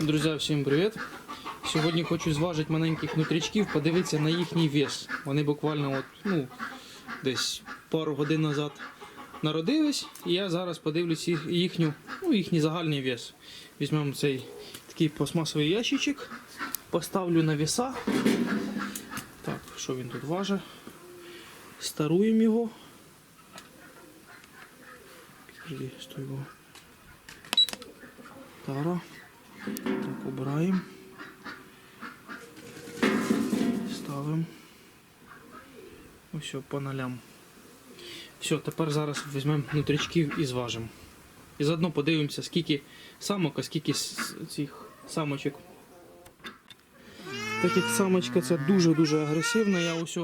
Друзі, всім привіт! Сьогодні хочу зважити маленьких нутрячків, подивитися на їхній вес. Вони буквально от, ну, десь пару годин назад народились, і я зараз подивлюсь їх- їхню, ну, їхній загальний вес. Візьмемо цей такий пластмасовий ящичок, поставлю на веса. Так, що він тут важить? Старуємо його. Підожди, стой його. Тара. Так, обираємо. Ставимо. Ось по нолям. Все, тепер зараз візьмемо нутрячків і зважимо. І заодно подивимося, скільки самок, а скільки цих самочок. Так як самочка ця дуже-дуже агресивна, я ось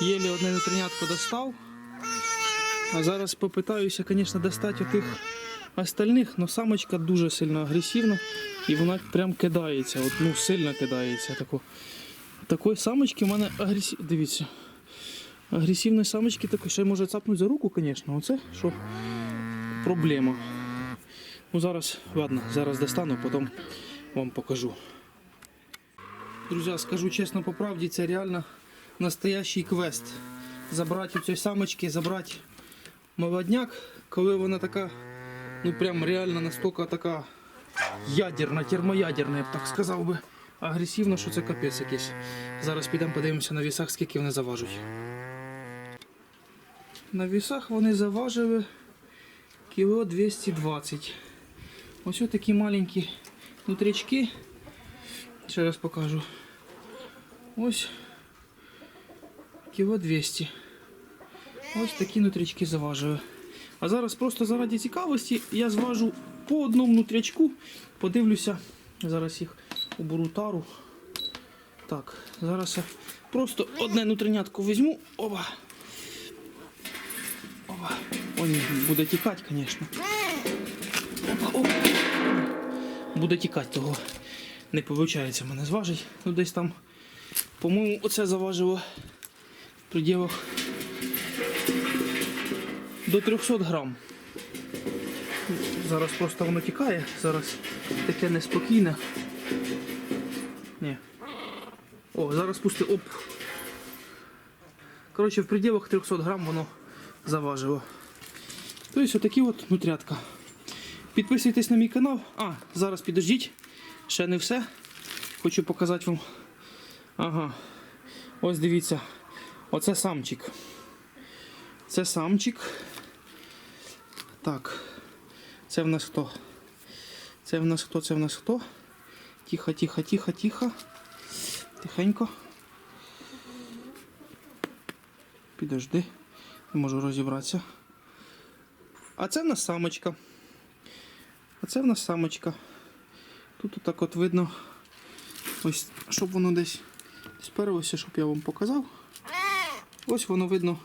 єлі одне нутринятко достав. А зараз попитаюся, звісно, достати отих остальних, але самочка дуже сильно агресивна і вона прям кидається, от, ну сильно кидається. Тако. Такої самочки в мене агресив... Дивіться. Агресивної самочки такої, ще може цапнути за руку, звісно. Оце що проблема. Ну зараз, ладно, зараз достану, потім вам покажу. Друзі, скажу чесно по правді, це реально настоящий квест. Забрати у цієї самочки, забрати молодняк, коли вона така, ну прям реально настільки така ядерна, термоядерна, я б так сказав би. Агресивно, що це капець якийсь. Зараз підемо подивимося на вісах, скільки вони заважуть. На вісах вони заважили кіло 220. Ось такі маленькі нутрячки. Ще раз покажу. Ось кіло 200. Ось такі нутрячки заважили. А зараз просто заради цікавості я зважу по одному нутрячку, подивлюся. Зараз їх уберу тару. Так, зараз я просто одне нутринятко візьму. Оба. Оба. О, ні, буде тікати, звісно. Буде тікати, того не виходить мене зважить. Ну десь там, по-моєму, оце заважило в пределах до 300 грам. Зараз просто воно тікає, зараз таке неспокійне. Ні. О, зараз пусти. Оп. Коротше, в пределах 300 грам воно заважило. Тобто отакі от нутрятка. Підписуйтесь на мій канал. А, зараз підождіть. Ще не все. Хочу показати вам. Ага. Ось дивіться. Оце самчик. Це самчик. Так. Це в нас хто? Це в нас хто? Це в нас хто? Тихо, тихо, тихо, тихо. Тихенько. Підожди. Не можу розібратися. А це в нас самочка. А це в нас самочка. Тут отак от видно. Ось, щоб воно десь сперлося, щоб я вам показав. Ось воно видно.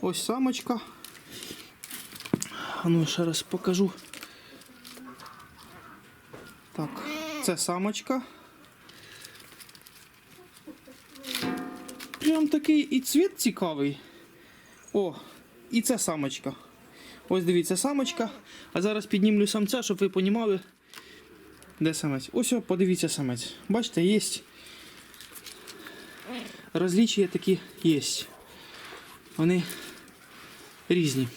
Ось самочка. А ну ще раз покажу. Так, це самочка. Прям такий і цвіт цікавий. О, і це самочка. Ось дивіться, самочка. А зараз піднімлю самця, щоб ви понімали, де самець. Ось, о, подивіться самець. Бачите, є. Розлічення такі є. Вони різні.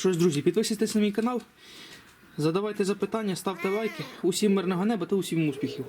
Що ж, друзі, підписуйтесь на мій канал, задавайте запитання, ставте лайки. Усім мирного неба та усім успіхів.